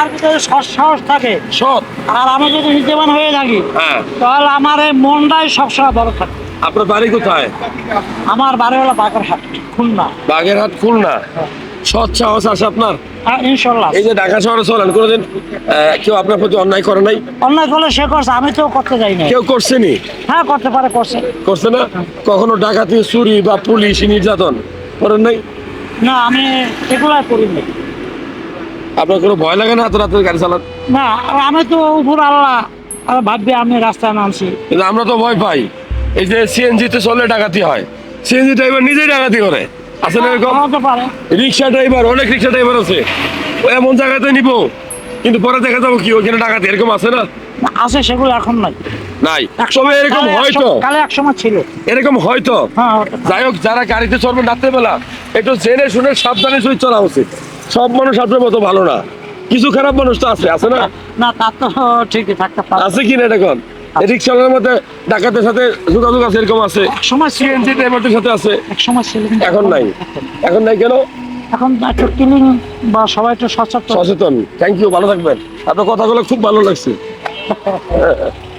আমার ভিতরে সৎ সাহস থাকে। সৎ? আর আমি যদি নির্দেবান হয়ে থাকি হ্যাঁ। তাহলে আমার এই মনটাই সবসময় বড় থাকে। আপনার বাড়ি কোথায়? আমার বাড়ি হলো বাগেরহাট খুলনা। বাগেরহাট খুলনা? সৎ সাহস আছে আপনার? হ্যাঁ, ইনশাল্লাহ। এই যে ঢাকা শহরে চলেন কোনোদিন কেউ আপনার প্রতি অন্যায় করে নাই? অন্যায় করলে সে করছে আমি তো করতে যাই না কেউ করছেনি হ্যাঁ করতে পারে করছে। করছে না? কখনো ডাকাতি চুরি বা পুলিশ নির্যাতন করেন নাই? না আমি এগুলাই করি না আপনার কোনো ভয় লাগে না এত রাতে গাড়ি চালান না আমি তো উপর আল্লাহ আর ভাববে আমি রাস্তায় নামছি। কিন্তু আমরা তো ভয় পাই। এই যে সিএনজি তে চলে ডাকাতি হয়। সিএনজি ড্রাইভার নিজেই ডাকাতি করে। আছে এরকম রিক্সা ড্রাইভার অনেক রিক্সা ড্রাইভার আছে। এমন জায়গাতে নিব কিন্তু পরে দেখা যাব কি ওখানে ডাকাতি এরকম আছে না? আছে সেগুলো এখন নাই। নাই। তবে এরকম হয়তো। কালে এক সময় ছিল। এরকম হয়তো। হ্যাঁ যাই হোক যারা গাড়িতে চড়বেন রাত্রেবেলা একটু জেনে শুনে সাবধানে চলা উচিত। সব মানুষ আপনার মতো ভালো না। কিছু খারাপ মানুষ তো আছে আছে না? না তার তো ঠিকই থাকতে পারে। আছে কি না এরকম রিক্সাওয়ালার মধ্যে ডাকাতের সাথে যোগাযোগ আছে এরকম আছে? এক সময় সিএনজি ড্রাইভারদের সাথে আছে? এক সময় এখন নাই। এখন নাই। কেন? এখন একটু ক্লিন বা সবাই একটু সচেতন। সচেতন। থ্যাংক ইউ ভালো থাকবেন। আপনার কথাগুলো খুব ভালো লাগছে।